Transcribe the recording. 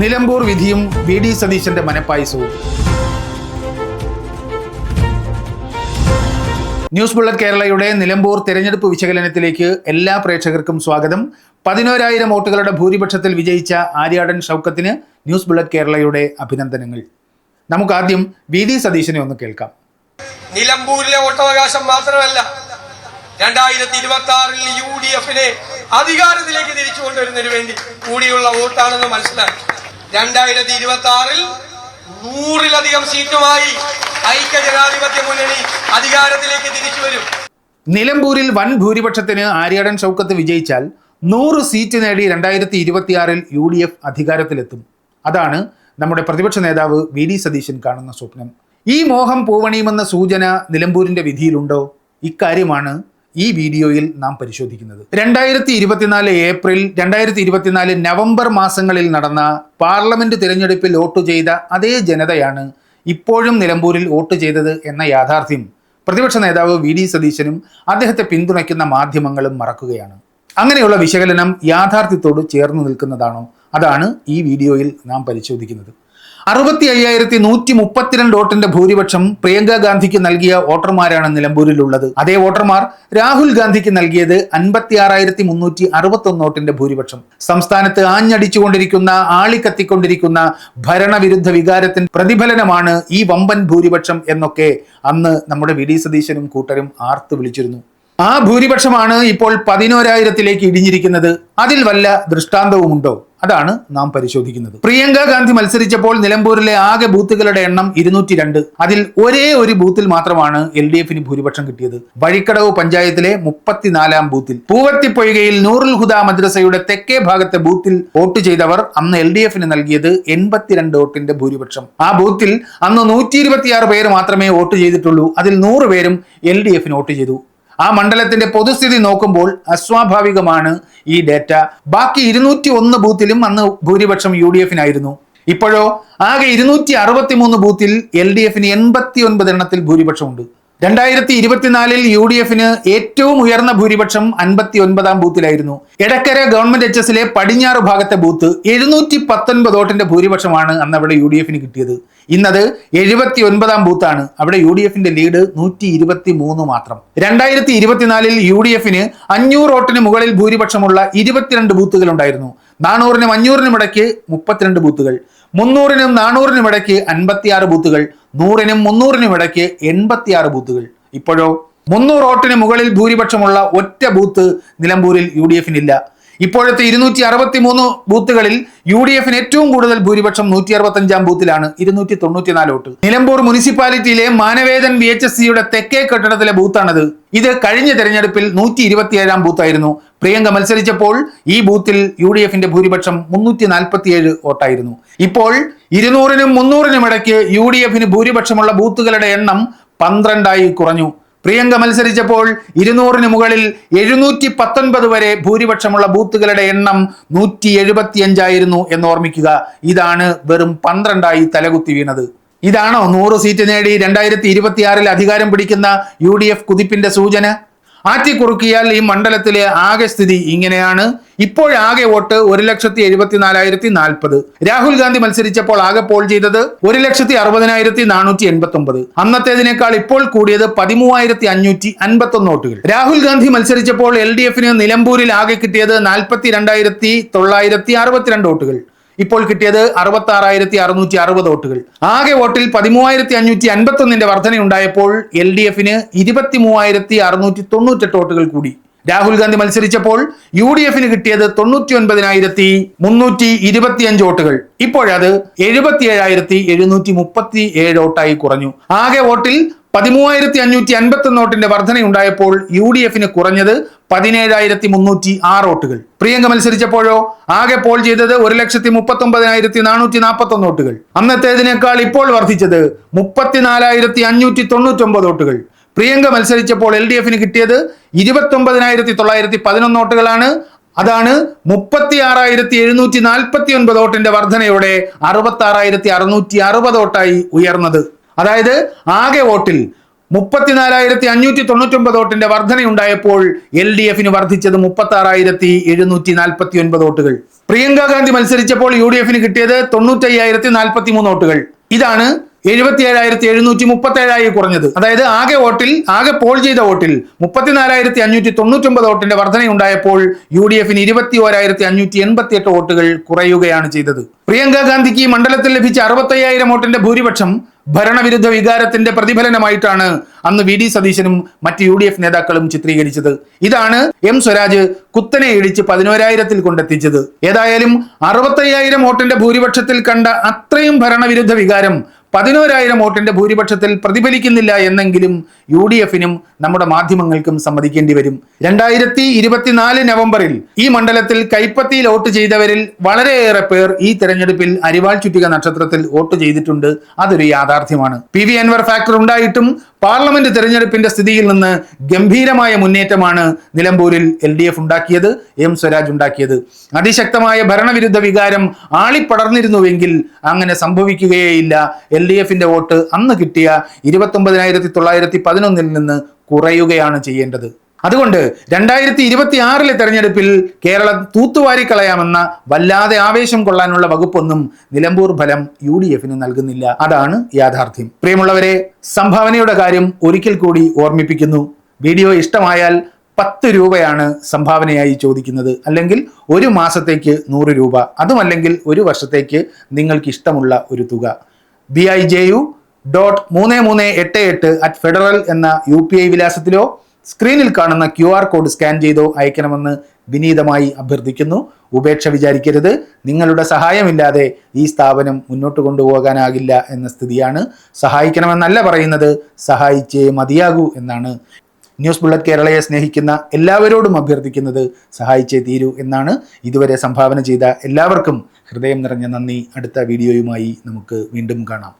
നിലമ്പൂർ വിധിയും V D സതീശന്റെ മനപ്പായസവും. News bullet കേരളയുടെ നിലമ്പൂർ തെരഞ്ഞെടുപ്പ് വിശകലനത്തിലേക്ക് എല്ലാ പ്രേക്ഷകർക്കും സ്വാഗതം. പതിനോരായിരം വോട്ടുകളുടെ ഭൂരിപക്ഷത്തിൽ വിജയിച്ച ആര്യാടൻ ഷൗക്കത്തിന് ന്യൂസ് ബുള്ളറ്റ് കേരളയുടെ അഭിനന്ദനങ്ങൾ. നമുക്ക് ആദ്യം വി ഡി സതീശനെ ഒന്ന് കേൾക്കാം. നിലമ്പൂരിലെ വോട്ടവകാശം മാത്രമല്ല രണ്ടായിരത്തി ഇരുപത്തി ആറിൽ യു ഡി എഫിനെ അധികാരത്തിലേക്ക് തിരിച്ചു കൊണ്ടുവരുന്നതിന് വേണ്ടി കൂടിയുള്ള വോട്ടാണെന്ന് മനസ്സിലാക്കി രണ്ടായിരത്തി ഇരുപത്തി ആറിൽ നൂറിലധികം സീറ്റുമായി ഐക്യ ജനാധിപത്യ മുന്നണി അധികാരത്തിലേക്ക് തിരിച്ചു വരും. നിലമ്പൂരിൽ വൻ ഭൂരിപക്ഷത്തിന് ആര്യാടൻ ഷൗക്കത്ത് വിജയിച്ചാൽ നൂറ് സീറ്റ് നേടി രണ്ടായിരത്തി ഇരുപത്തിയാറിൽ യു ഡി എഫ് അധികാരത്തിലെത്തും. അതാണ് നമ്മുടെ പ്രതിപക്ഷ നേതാവ് വി ഡി സതീശൻ കാണുന്ന സ്വപ്നം. ഈ മോഹം പൂവണിയുമെന്ന സൂചന നിലമ്പൂരിന്റെ വിധിയിലുണ്ടോ? ഇക്കാര്യമാണ് ഈ വീഡിയോയിൽ നാം പരിശോധിക്കുന്നത്. രണ്ടായിരത്തി ഇരുപത്തിനാല് ഏപ്രിൽ രണ്ടായിരത്തി ഇരുപത്തിനാല് നവംബർ മാസങ്ങളിൽ നടന്ന പാർലമെന്റ് തിരഞ്ഞെടുപ്പിൽ വോട്ട് ചെയ്ത അതേ ജനതയാണ് ഇപ്പോഴും നിലമ്പൂരിൽ വോട്ട് ചെയ്തത് എന്ന യാഥാർത്ഥ്യം. പ്രതിപക്ഷ നേതാവ് വി ഡി സതീശനും അദ്ദേഹത്തെ പിന്തുണയ്ക്കുന്ന മാധ്യമങ്ങളും മറക്കുകയാണ്. അങ്ങനെയുള്ള വിശകലനം യാഥാർത്ഥ്യത്തോട് ചേർന്ന് നിൽക്കുന്നതാണോ? അതാണ് ഈ വീഡിയോയിൽ നാം പരിശോധിക്കുന്നത്. അറുപത്തി അയ്യായിരത്തി നൂറ്റി മുപ്പത്തിരണ്ട് വോട്ടിന്റെ ഭൂരിപക്ഷം പ്രിയങ്ക ഗാന്ധിക്ക് നൽകിയ വോട്ടർമാരാണ് നിലമ്പൂരിലുള്ളത്. അതേ വോട്ടർമാർ രാഹുൽ ഗാന്ധിക്ക് നൽകിയത് അൻപത്തി ആറായിരത്തി മുന്നൂറ്റി അറുപത്തി ഒന്ന് വോട്ടിന്റെ ഭൂരിപക്ഷം. സംസ്ഥാനത്ത് ആഞ്ഞടിച്ചുകൊണ്ടിരിക്കുന്ന ആളിക്കത്തിക്കൊണ്ടിരിക്കുന്ന ഭരണവിരുദ്ധ വികാരത്തിന്റെ പ്രതിഫലനമാണ് ഈ വമ്പൻ ഭൂരിപക്ഷം എന്നൊക്കെ അന്ന് നമ്മുടെ വി. ഡി. സതീശനും കൂട്ടരും ആർത്ത് വിളിച്ചിരുന്നു. ആ ഭൂരിപക്ഷമാണ് ഇപ്പോൾ പതിനോരായിരത്തിലേക്ക് ഇടിഞ്ഞിരിക്കുന്നത്. അതിൽ വല്ല ദൃഷ്ടാന്തവുമുണ്ടോ? അതാണ് നാം പരിശോധിക്കുന്നത്. പ്രിയങ്ക ഗാന്ധി മത്സരിച്ചപ്പോൾ നിലമ്പൂരിലെ ആകെ ബൂത്തുകളുടെ എണ്ണം ഇരുന്നൂറ്റി രണ്ട് അതിൽ ഒരേ ഒരു ബൂത്തിൽ മാത്രമാണ് എൽ ഡി എഫിന് ഭൂരിപക്ഷം കിട്ടിയത്. വഴിക്കടവ് പഞ്ചായത്തിലെ മുപ്പത്തിനാലാം ബൂത്തിൽ. പൂവത്തിപ്പൊഴികയിൽ നൂറുൽ ഹുദ മദ്രസയുടെ തെക്കേ ഭാഗത്തെ ബൂത്തിൽ വോട്ട് ചെയ്തവർ അന്ന് എൽ ഡി എഫിന് നൽകിയത് എൺപത്തിരണ്ട് വോട്ടിന്റെ ഭൂരിപക്ഷം. ആ ബൂത്തിൽ അന്ന് നൂറ്റി ഇരുപത്തിയാറ് പേര് മാത്രമേ വോട്ട് ചെയ്തിട്ടുള്ളൂ. അതിൽ നൂറ് പേരും എൽ ഡി എഫിന് വോട്ട് ചെയ്തു. ആ മണ്ഡലത്തിന്റെ പൊതുസ്ഥിതി നോക്കുമ്പോൾ അസ്വാഭാവികമാണ് ഈ ഡേറ്റ. ബാക്കി ഇരുന്നൂറ്റി ഒന്ന് ബൂത്തിലും അന്ന് ഭൂരിപക്ഷം യു ഡി എഫിനായിരുന്നു. ഇപ്പോഴോ ആകെ ഇരുന്നൂറ്റി അറുപത്തി മൂന്ന് ബൂത്തിൽ എൽ ഡി എഫിന് എൺപത്തി ഒൻപത് എണ്ണത്തിൽ ഭൂരിപക്ഷമുണ്ട്. രണ്ടായിരത്തി ഇരുപത്തിനാലിൽ യു ഡി എഫിന് ഏറ്റവും ഉയർന്ന ഭൂരിപക്ഷം അൻപത്തി ഒൻപതാം ബൂത്തിലായിരുന്നു. എടക്കര ഗവൺമെന്റ് എച്ച് എസിലെ പടിഞ്ഞാറ് ഭാഗത്തെ ബൂത്ത് എഴുന്നൂറ്റി പത്തൊൻപത് വോട്ടിന്റെ ഭൂരിപക്ഷമാണ് അന്ന് അവിടെ യു ഡി എഫിന് കിട്ടിയത്. ഇന്നത് എഴുപത്തി ഒൻപതാം ബൂത്താണ്. അവിടെ യു ഡി എഫിന്റെ ലീഡ് നൂറ്റി ഇരുപത്തി മൂന്ന് മാത്രം. രണ്ടായിരത്തി ഇരുപത്തിനാലിൽ യു ഡി എഫിന് അഞ്ഞൂറ് വോട്ടിന് മുകളിൽ ഭൂരിപക്ഷമുള്ള ഇരുപത്തിരണ്ട് ബൂത്തുകൾ ഉണ്ടായിരുന്നു നാനൂറിനും അഞ്ഞൂറിനും ഇടയ്ക്ക് മുപ്പത്തിരണ്ട് ബൂത്തുകൾ. മുന്നൂറിനും നാനൂറിനും ഇടയ്ക്ക് അൻപത്തിയാറ് ബൂത്തുകൾ. നൂറിനും മുന്നൂറിനും ഇടയ്ക്ക് എൺപത്തിയാറ് ബൂത്തുകൾ. ഇപ്പോഴോ? മുന്നൂറ് വോട്ടിന് മുകളിൽ ഭൂരിപക്ഷമുള്ള ഒറ്റ ബൂത്ത് നിലമ്പൂരിൽ യു ഡി എഫിനില്ല. ഇപ്പോഴത്തെ ഇരുന്നൂറ്റി അറുപത്തി മൂന്ന് ബൂത്തുകളിൽ യു ഡി എഫിന് ഏറ്റവും കൂടുതൽ ഭൂരിപക്ഷം നൂറ്റി അറുപത്തി അഞ്ചാം ബൂത്തിലാണ് ഇരുന്നൂറ്റി തൊണ്ണൂറ്റിനാല് വോട്ട്. നിലമ്പൂർ മുനിസിപ്പാലിറ്റിയിലെ മാനവേദൻ വി എച്ച് എസ് സിയുടെ തെക്കേ കെട്ടിടത്തിലെ ബൂത്താണത്. ഇത് കഴിഞ്ഞ തെരഞ്ഞെടുപ്പിൽ നൂറ്റി ഇരുപത്തിയേഴാം ബൂത്തായിരുന്നു. പ്രിയങ്ക മത്സരിച്ചപ്പോൾ ഈ ബൂത്തിൽ യു ഡി എഫിന്റെ ഭൂരിപക്ഷം മുന്നൂറ്റി നാൽപ്പത്തിയേഴ് വോട്ടായിരുന്നു. ഇപ്പോൾ ഇരുന്നൂറിനും മുന്നൂറിനും ഇടയ്ക്ക് യു ഡി എഫിന് ഭൂരിപക്ഷമുള്ള ബൂത്തുകളുടെ എണ്ണം പന്ത്രണ്ടായി കുറഞ്ഞു. പ്രിയങ്ക മത്സരിച്ചപ്പോൾ ഇരുന്നൂറിന് മുകളിൽ എഴുന്നൂറ്റി പത്തൊൻപത് വരെ ഭൂരിപക്ഷമുള്ള ബൂത്തുകളുടെ എണ്ണം നൂറ്റി എഴുപത്തിയഞ്ചായിരുന്നു എന്ന് ഓർമ്മിക്കുക ഇതാണ് വെറും പന്ത്രണ്ടായി തലകുത്തി വീണത്. ഇതാണോ നൂറ് സീറ്റ് നേടി രണ്ടായിരത്തി ഇരുപത്തിയാറിൽ അധികാരം പിടിക്കുന്ന യു ഡി എഫ് കുതിപ്പിന്റെ സൂചന? ആറ്റിക്കുറുക്കിയാൽ ഈ മണ്ഡലത്തിലെ ആകെ സ്ഥിതി ഇങ്ങനെയാണ്. ഇപ്പോഴാകെ വോട്ട് ഒരു ലക്ഷത്തി എഴുപത്തിനാലായിരത്തി നാൽപ്പത്. രാഹുൽ ഗാന്ധി മത്സരിച്ചപ്പോൾ ആകെ പോൾ ചെയ്തത് ഒരു ലക്ഷത്തി അറുപതിനായിരത്തി നാനൂറ്റി എൺപത്തി ഒമ്പത് അന്നത്തേതിനേക്കാൾ ഇപ്പോൾ കൂടിയത് പതിമൂവായിരത്തി അഞ്ഞൂറ്റി അൻപത്തി ഒന്ന് വോട്ടുകൾ. രാഹുൽ ഗാന്ധി മത്സരിച്ചപ്പോൾ എൽ ഡി എഫിന് നിലമ്പൂരിൽ ആകെ കിട്ടിയത് നാൽപ്പത്തി രണ്ടായിരത്തി തൊള്ളായിരത്തി അറുപത്തിരണ്ട് വോട്ടുകൾ. ഇപ്പോൾ കിട്ടിയത് അറുപത്തി ആറായിരത്തി അറുന്നൂറ്റി അറുപത് വോട്ടുകൾ. ആകെ വോട്ടിൽ പതിമൂവായിരത്തി അഞ്ഞൂറ്റി അൻപത്തി ഒന്നിന്റെ വർധനയുണ്ടായപ്പോൾ എൽ ഡി എഫിന് ഇരുപത്തി മൂവായിരത്തി അറുന്നൂറ്റി തൊണ്ണൂറ്റെട്ട് വോട്ടുകൾ കൂടി. രാഹുൽ ഗാന്ധി മത്സരിച്ചപ്പോൾ യു ഡി എഫിന് കിട്ടിയത് തൊണ്ണൂറ്റി ഒൻപതിനായിരത്തി മുന്നൂറ്റി ഇരുപത്തിയഞ്ച് വോട്ടുകൾ. ഇപ്പോഴത് എഴുപത്തി ഏഴായിരത്തി എഴുന്നൂറ്റി മുപ്പത്തി ഏഴ് വോട്ടായി കുറഞ്ഞു. ആകെ വോട്ടിൽ പതിമൂവായിരത്തി അഞ്ഞൂറ്റി അൻപത്തി ഒന്ന് വോട്ടിന്റെ വർധനയുണ്ടായപ്പോൾ യു ഡി എഫിന് കുറഞ്ഞത് പതിനേഴായിരത്തി മുന്നൂറ്റി ആറ് വോട്ടുകൾ. പ്രിയങ്ക മത്സരിച്ചപ്പോഴോ ആകെ പോൾ ചെയ്തത് ഒരു ലക്ഷത്തി മുപ്പത്തി ഒമ്പതിനായിരത്തി നാനൂറ്റി നാൽപ്പത്തി ഒന്ന് വോട്ടുകൾ. അന്നത്തേതിനേക്കാൾ ഇപ്പോൾ വർദ്ധിച്ചത് മുപ്പത്തിനാലായിരത്തി അഞ്ഞൂറ്റി തൊണ്ണൂറ്റി ഒമ്പത് വോട്ടുകൾ. പ്രിയങ്ക മത്സരിച്ചപ്പോൾ എൽ ഡി എഫിന് കിട്ടിയത് ഇരുപത്തി ഒമ്പതിനായിരത്തി തൊള്ളായിരത്തി പതിനൊന്ന് വോട്ടുകളാണ്. അതാണ് മുപ്പത്തി ആറായിരത്തി എഴുന്നൂറ്റി നാൽപ്പത്തി ഒൻപത് വോട്ടിന്റെ വർധനയോടെ അറുപത്തി ആറായിരത്തി അറുന്നൂറ്റി അറുപത് വോട്ടായി ഉയർന്നത്. അതായത് ആകെ വോട്ടിൽ മുപ്പത്തിനാലായിരത്തി അഞ്ഞൂറ്റി തൊണ്ണൂറ്റൊമ്പത് വോട്ടിന്റെ വർധനയുണ്ടായപ്പോൾ എൽ ഡി എഫിന് വർദ്ധിച്ചത് മുപ്പത്തി ആറായിരത്തി എഴുന്നൂറ്റി നാൽപ്പത്തി ഒൻപത് വോട്ടുകൾ. പ്രിയങ്ക ഗാന്ധി മത്സരിച്ചപ്പോൾ യു ഡി എഫിന് കിട്ടിയത് തൊണ്ണൂറ്റയ്യായിരത്തി നാൽപ്പത്തി മൂന്ന് വോട്ടുകൾ. ഇതാണ് എഴുപത്തി ഏഴായിരത്തി എഴുന്നൂറ്റി മുപ്പത്തി ഏഴായി കുറഞ്ഞത്. അതായത് ആകെ വോട്ടിൽ ആകെ പോൾ ചെയ്ത വോട്ടിൽ മുപ്പത്തിനാലായിരത്തി അഞ്ഞൂറ്റി തൊണ്ണൂറ്റൊമ്പത് വോട്ടിന്റെ വർധനയുണ്ടായപ്പോൾ യു ഡി എഫിന് ഇരുപത്തി ഓരായിരത്തി അഞ്ഞൂറ്റി എൺപത്തി എട്ട് വോട്ടുകൾ കുറയുകയാണ് ചെയ്തത്. പ്രിയങ്ക ഗാന്ധിക്ക് മണ്ഡലത്തിൽ ലഭിച്ച അറുപത്തയ്യായിരം വോട്ടിന്റെ ഭൂരിപക്ഷം ഭരണവിരുദ്ധ വികാരത്തിന്റെ പ്രതിഫലനമായിട്ടാണ് അന്ന് വി ഡി സതീശനും മറ്റ് യു ഡി എഫ് നേതാക്കളും ചിത്രീകരിച്ചത്. ഇതാണ് എം സ്വരാജ് കുത്തനെ ഇടിച്ച് പതിനോരായിരത്തിൽ കൊണ്ടെത്തിച്ചത്. ഏതായാലും അറുപത്തയ്യായിരം വോട്ടിന്റെ ഭൂരിപക്ഷത്തിൽ കണ്ട അത്രയും ഭരണവിരുദ്ധ വികാരം പതിനോരായിരം വോട്ടിന്റെ ഭൂരിപക്ഷത്തിൽ പ്രതിഫലിക്കുന്നില്ല എന്നെങ്കിലും യു ഡി എഫിനും നമ്മുടെ മാധ്യമങ്ങൾക്കും സമ്മതിക്കേണ്ടി വരും. രണ്ടായിരത്തി ഇരുപത്തിനാല് നവംബറിൽ ഈ മണ്ഡലത്തിൽ കൈപ്പത്തിയിൽ വോട്ട് ചെയ്തവരിൽ വളരെയേറെ പേർ ഈ തെരഞ്ഞെടുപ്പിൽ അരിവാൾ ചുറ്റിക നക്ഷത്രത്തിൽ വോട്ട് ചെയ്തിട്ടുണ്ട്. അതൊരു യാഥാർത്ഥ്യമാണ്. പി വി അൻവർ ഫാക്ടർ ഉണ്ടായിട്ടും പാർലമെന്റ് തെരഞ്ഞെടുപ്പിന്റെ സ്ഥിതിയിൽ നിന്ന് ഗംഭീരമായ മുന്നേറ്റമാണ് നിലമ്പൂരിൽ എൽ ഡി എഫ് ഉണ്ടാക്കിയത് എം സ്വരാജ് ഉണ്ടാക്കിയത്. അതിശക്തമായ ഭരണവിരുദ്ധ വികാരം ആളിപ്പടർന്നിരുന്നുവെങ്കിൽ അങ്ങനെ സംഭവിക്കുകയേയില്ല. എൽ ഡി എഫിന്റെ വോട്ട് അന്ന് കിട്ടിയ ഇരുപത്തൊമ്പതിനായിരത്തി തൊള്ളായിരത്തി പതിനൊന്നിൽ നിന്ന് കുറയുകയാണ് ചെയ്യേണ്ടത്. അതുകൊണ്ട് രണ്ടായിരത്തി ഇരുപത്തി ആറിലെ തെരഞ്ഞെടുപ്പിൽ കേരളം തൂത്തുവാരിക്കളയാമെന്ന വല്ലാതെ ആവേശം കൊള്ളാനുള്ള വകുപ്പൊന്നും നിലമ്പൂർ ഫലം യു ഡി എഫിന് നൽകുന്നില്ല. അതാണ് യാഥാർത്ഥ്യം. പ്രിയമുള്ളവരെ സംഭാവനയുടെ കാര്യം ഒരിക്കൽ കൂടി ഓർമ്മിപ്പിക്കുന്നു. വീഡിയോ ഇഷ്ടമായാൽ പത്ത് രൂപയാണ് സംഭാവനയായി ചോദിക്കുന്നത്. അല്ലെങ്കിൽ ഒരു മാസത്തേക്ക് നൂറ് രൂപ. അതുമല്ലെങ്കിൽ ഒരു വർഷത്തേക്ക് നിങ്ങൾക്ക് ഇഷ്ടമുള്ള ഒരു തുക. B I J U dot മൂന്ന് മൂന്ന് എട്ട് എട്ട് അറ്റ് ഫെഡറൽ എന്ന യു പി ഐ വിലാസത്തിലോ സ്ക്രീനിൽ കാണുന്ന ക്യു ആർ കോഡ് സ്കാൻ ചെയ്തോ അയക്കണമെന്ന് വിനീതമായി അഭ്യർത്ഥിക്കുന്നു. ഉപേക്ഷ വിചാരിക്കരുത്. നിങ്ങളുടെ സഹായമില്ലാതെ ഈ സ്ഥാപനം മുന്നോട്ട് കൊണ്ടുപോകാനാകില്ല എന്ന സ്ഥിതിയാണ്. സഹായിക്കണമെന്നല്ല പറയുന്നത് സഹായിച്ചേ മതിയാകൂ എന്നാണ്. ന്യൂസ് ബുള്ളറ്റ് കേരളയെ സ്നേഹിക്കുന്ന എല്ലാവരോടും അഭ്യർത്ഥിക്കുന്നത് സഹായിച്ചേ തീരൂ എന്നാണ്. ഇതുവരെ സംഭാവന ചെയ്ത എല്ലാവർക്കും ഹൃദയം നിറഞ്ഞ നന്ദി. അടുത്ത വീഡിയോയുമായി നമുക്ക് വീണ്ടും കാണാം.